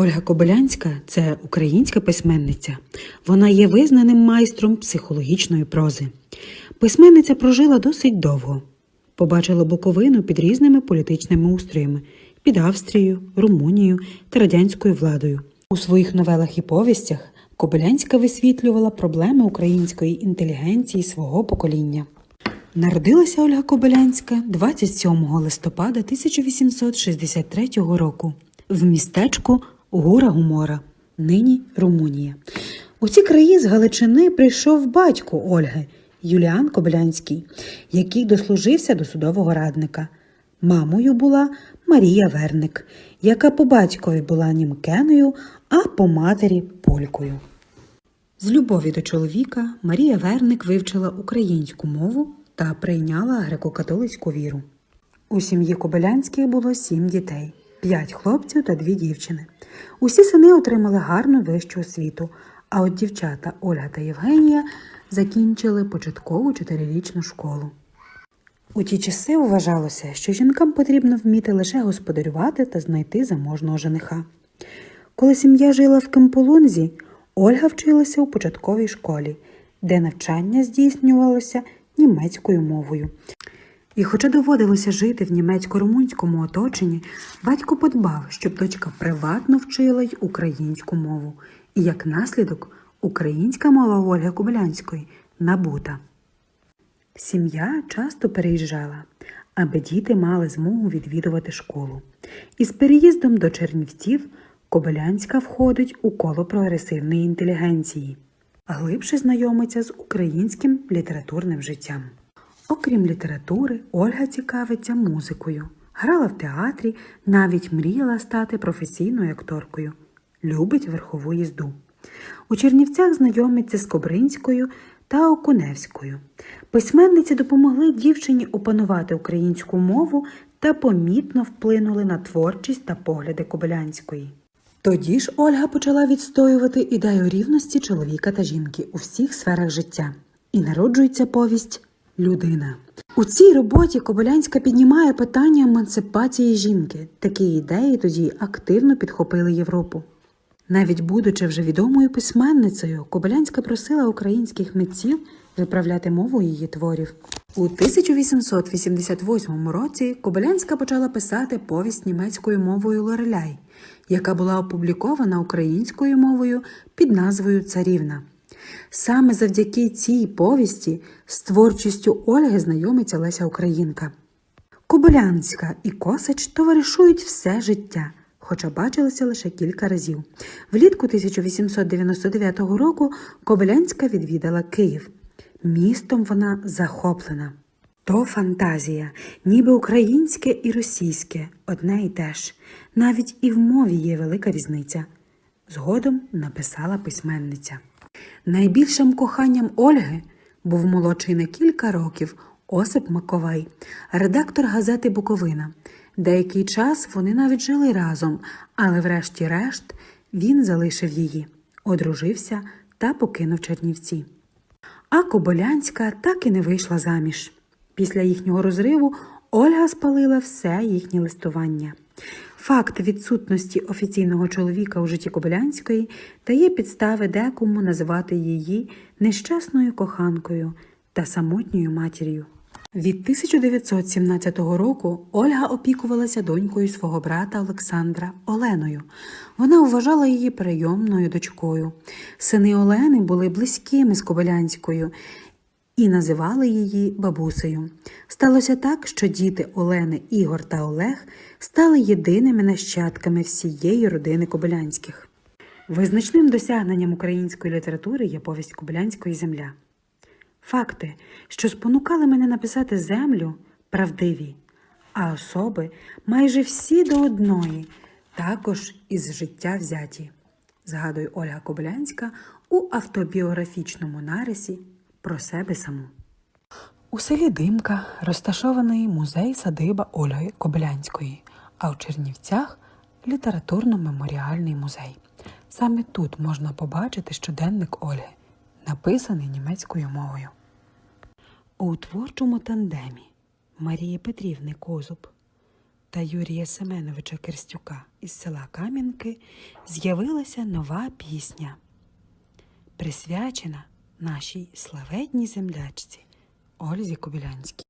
Ольга Кобилянська це українська письменниця. Вона є визнаним майстром психологічної прози. Письменниця прожила досить довго. Побачила Буковину під різними політичними устроями під Австрією, Румунією та радянською владою. У своїх новелах і повістях Кобилянська висвітлювала проблеми української інтелігенції свого покоління. Народилася Ольга Кобилянська 27 листопада 1863 року в містечку Гура Гумора, нині Румунія. У ці краї з Галичини прийшов батько Ольги Юліан Кобилянський, який дослужився до судового радника. Мамою була Марія Верник, яка по батькові була німкеною, а по матері полькою. З любові до чоловіка Марія Верник вивчила українську мову та прийняла греко-католицьку віру. У сім'ї Кобилянських було сім дітей, п'ять хлопців та дві дівчини. Усі сини отримали гарну вищу освіту, а от дівчата Ольга та Євгенія закінчили початкову чотирирічну школу. У ті часи вважалося, що жінкам потрібно вміти лише господарювати та знайти заможного жениха. Коли сім'я жила в Кемполунзі, Ольга вчилася у початковій школі, де навчання здійснювалося німецькою мовою. І хоча доводилося жити в німецько-румунському оточенні, батько подбав, щоб дочка приватно вчила й українську мову, і як наслідок українська мова Ольги Кобилянської набута. Сім'я часто переїжджала, аби діти мали змогу відвідувати школу. Із переїздом до Чернівців Кобилянська входить у коло прогресивної інтелігенції, глибше знайомиться з українським літературним життям. Окрім літератури, Ольга цікавиться музикою, грала в театрі, навіть мріяла стати професійною акторкою, любить верхову їзду. У Чернівцях знайомиться з Кобринською та Окуневською. Письменниці допомогли дівчині опанувати українську мову та помітно вплинули на творчість та погляди Кобилянської. Тоді ж Ольга почала відстоювати ідею рівності чоловіка та жінки у всіх сферах життя. І народжується повість Людина. У цій роботі Кобилянська піднімає питання емансипації жінки. Такі ідеї тоді активно підхопили Європу. Навіть будучи вже відомою письменницею, Кобилянська просила українських митців виправляти мову її творів. У 1888 році Кобилянська почала писати повість німецькою мовою Лореляй, яка була опублікована українською мовою під назвою Царівна. Саме завдяки цій повісті з творчістю Ольги знайомиться Леся Українка. Кобилянська і Косач товаришують все життя, хоча бачилися лише кілька разів. Влітку 1899 року Кобилянська відвідала Київ. Містом вона захоплена. То фантазія, ніби українське і російське, одне і те ж. Навіть і в мові є велика різниця. Згодом написала письменниця. Найбільшим коханням Ольги був молодший на кілька років Осип Маковей, редактор газети Буковина. Деякий час вони навіть жили разом, але врешті-решт він залишив її, одружився та покинув Чернівці. А Кобилянська так і не вийшла заміж. Після їхнього розриву Ольга спалила все їхнє листування. Факт відсутності офіційного чоловіка у житті Кобилянської дає підстави декому називати її нещасною коханкою та самотньою матір'ю. Від 1917 року Ольга опікувалася донькою свого брата Олександра Оленою. Вона вважала її прийомною дочкою. Сини Олени були близькими з Кобилянською і називали її бабусею. Сталося так, що діти Олени, Ігор та Олег стали єдиними нащадками всієї родини Кобилянських. Визначним досягненням української літератури є повість Кобилянської земля. Факти, що спонукали мене написати землю, правдиві, а особи майже всі до одної, також із життя взяті, згадує Ольга Кобилянська у автобіографічному нарисі про себе саму. У селі Димка розташований музей садиба Ольги Кобилянської, а в Чернівцях літературно-меморіальний музей. Саме тут можна побачити щоденник Ольги, написаний німецькою мовою. У творчому тандемі Марії Петрівни Козуб та Юрія Семеновича Керстюка із села Кам'янки з'явилася нова пісня, присвячена нашій славетній землячці Ользі Кобилянській.